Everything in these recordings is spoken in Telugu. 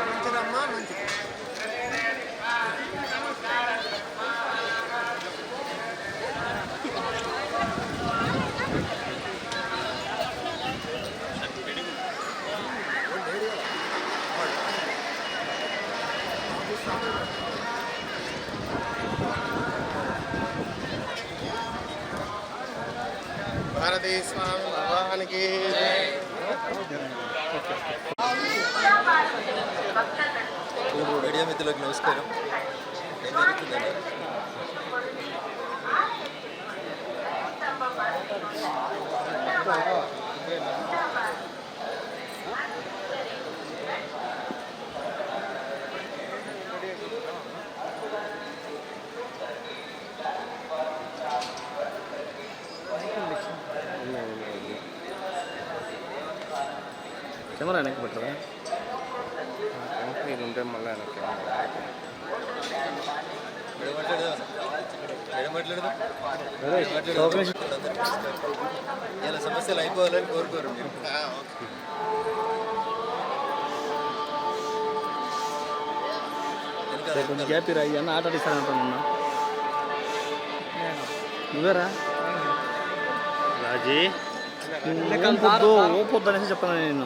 మంచిదమ్మా మంచిది గణపతి స్వామి భగవానికి మీడియా మిత్రులకు నమస్కారం. ఏం జరుగుతుందండి కెమెరా వెనక్కి పెట్టరా ఇది ఉంటే మళ్ళీ వెనక్కి ఏం మాట్లాడదాం ఏం మాట్లాడదాం ఒక నిమిషం. ఇలా సమస్యలు అయిపోవాలని కోరుకోరు మీరు వెనకాల, కొంచెం వెనకాల. గ్యాప్ ఇరా ఇవన్నీ ఆట ఆడిస్తానంటున్నా నువ్వేరా రాజీ ఓం పొద్దు ఓ పొద్దు అనేసి చెప్పాను నేను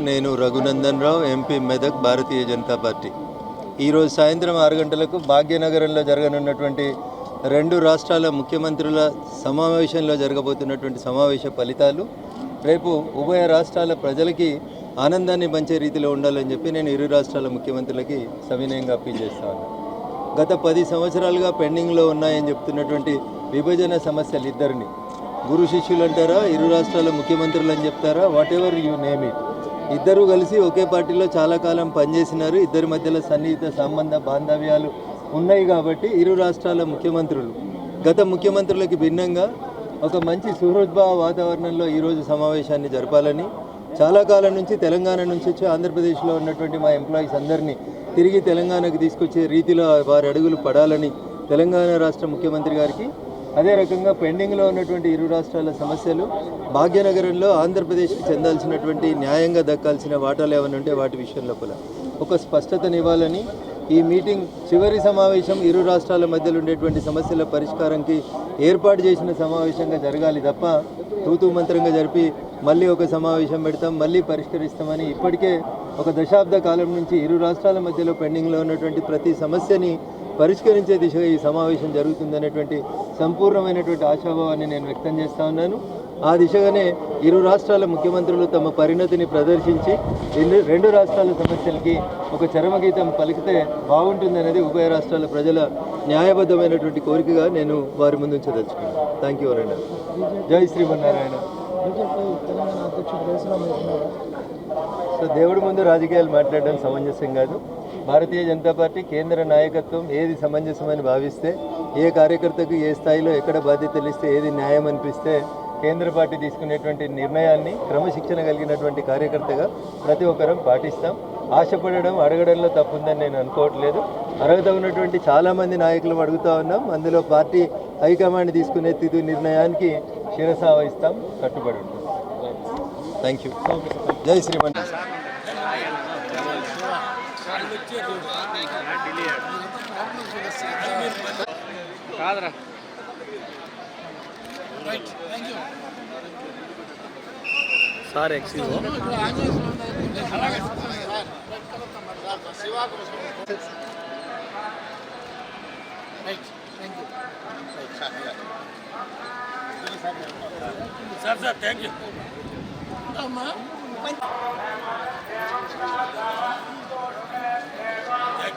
నేను రఘునందన్ రావు ఎంపీ మెదక్ భారతీయ జనతా పార్టీ. ఈరోజు సాయంత్రం ఆరు గంటలకు భాగ్యనగరంలో జరగనున్నటువంటి రెండు రాష్ట్రాల ముఖ్యమంత్రుల సమావేశంలో జరగబోతున్నటువంటి సమావేశ ఫలితాలు రేపు ఉభయ రాష్ట్రాల ప్రజలకి ఆనందాన్ని పంచే రీతిలో ఉండాలని చెప్పి నేను ఇరు రాష్ట్రాల ముఖ్యమంత్రులకి సవినయంగా అప్పీల్ చేస్తాను గత పది సంవత్సరాలుగా పెండింగ్లో ఉన్నాయని చెప్తున్నటువంటి విభజన సమస్యలు ఇద్దరిని గురు శిష్యులు అంటారా ఇరు రాష్ట్రాల ముఖ్యమంత్రులు అని చెప్తారా whatever you name it ఇద్దరు కలిసి ఒకే పార్టీలో చాలా కాలం పనిచేసినారు. ఇద్దరి మధ్యలో సన్నిహిత సంబంధ బాంధవ్యాలు ఉన్నాయి కాబట్టి ఇరు రాష్ట్రాల ముఖ్యమంత్రులు. గత ముఖ్యమంత్రులకి భిన్నంగా ఒక మంచి సుహృద్భావ వాతావరణంలో ఈరోజు సమావేశాన్ని జరపాలని చాలా కాలం నుంచి తెలంగాణ నుంచి వచ్చి ఆంధ్రప్రదేశ్లో ఉన్నటువంటి మా ఎంప్లాయీస్ అందరినీ తిరిగి తెలంగాణకు తీసుకొచ్చే రీతిలో వారి అడుగులు పడాలని తెలంగాణ రాష్ట్ర ముఖ్యమంత్రి గారికి అదే రకంగా పెండింగ్లో ఉన్నటువంటి ఇరు రాష్ట్రాల సమస్యలు భాగ్యనగరంలో ఆంధ్రప్రదేశ్కి చెందాల్సినటువంటి న్యాయంగా దక్కాల్సిన వాటాలు ఏమైనా ఉంటే వాటి విషయం లోపల ఒక స్పష్టతనివ్వాలని ఈ మీటింగ్ చివరి సమావేశం ఇరు రాష్ట్రాల మధ్యలో ఉండేటువంటి సమస్యల పరిష్కారంకి ఏర్పాటు చేసిన సమావేశంగా జరగాలి తప్ప తూతూ మంత్రంగా జరిపి మళ్ళీ ఒక సమావేశం పెడతాం మళ్ళీ పరిష్కరిస్తామని ఇప్పటికే ఒక దశాబ్ద కాలం నుంచి ఇరు రాష్ట్రాల మధ్యలో పెండింగ్లో ఉన్నటువంటి ప్రతి సమస్యని పరిష్కరించే దిశగా ఈ సమావేశం జరుగుతుందనేటువంటి సంపూర్ణమైనటువంటి ఆశాభావాన్ని నేను వ్యక్తం చేస్తా ఉన్నాను. ఆ దిశగానే ఇరు రాష్ట్రాల ముఖ్యమంత్రులు తమ పరిణతిని ప్రదర్శించి రెండు రాష్ట్రాల సమస్యలకి ఒక చరమగీతం పలికితే బాగుంటుందనేది ఉభయ రాష్ట్రాల ప్రజల న్యాయబద్ధమైనటువంటి కోరికగా నేను వారి ముందు ఉంచదలుచుకున్నాను. థ్యాంక్ యూ వరండా జై శ్రీమన్నారాయణ. సో దేవుడి ముందు రాజకీయాలు మాట్లాడడం సమంజసం కాదు. భారతీయ జనతా పార్టీ కేంద్ర నాయకత్వం ఏది సమంజసమని భావిస్తే ఏ కార్యకర్తకు ఏ స్థాయిలో ఎక్కడ బాధ్యతలు ఇస్తే ఏది న్యాయం అనిపిస్తే కేంద్ర పార్టీ తీసుకునేటువంటి నిర్ణయాన్ని క్రమశిక్షణ కలిగినటువంటి కార్యకర్తగా ప్రతి ఒక్కరం పాటిస్తాం. ఆశపడడం అడగడంలో తప్పుందని నేను అనుకోవట్లేదు. అర్హత ఉన్నటువంటి చాలామంది నాయకులు అడుగుతా ఉన్నాం. అందులో పార్టీ హైకమాండ్ తీసుకునే తుది నిర్ణయానికి శిరస వహిస్తాం కట్టుబడి ఉంటాం. థ్యాంక్ యూ జై శ్రీమన్ కాదురా. Sir excuse sir sir thank you you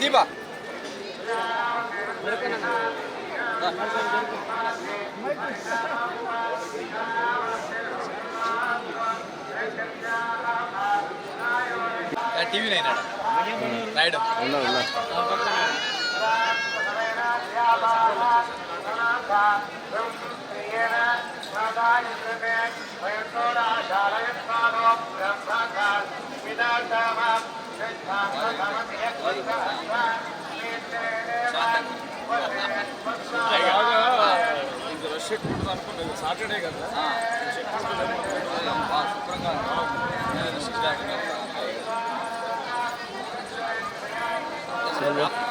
Deepa TV nine Naidu ఉన్నా ఉన్నా సాటర్డే కదా. శుభ్రంగా రాస్తాం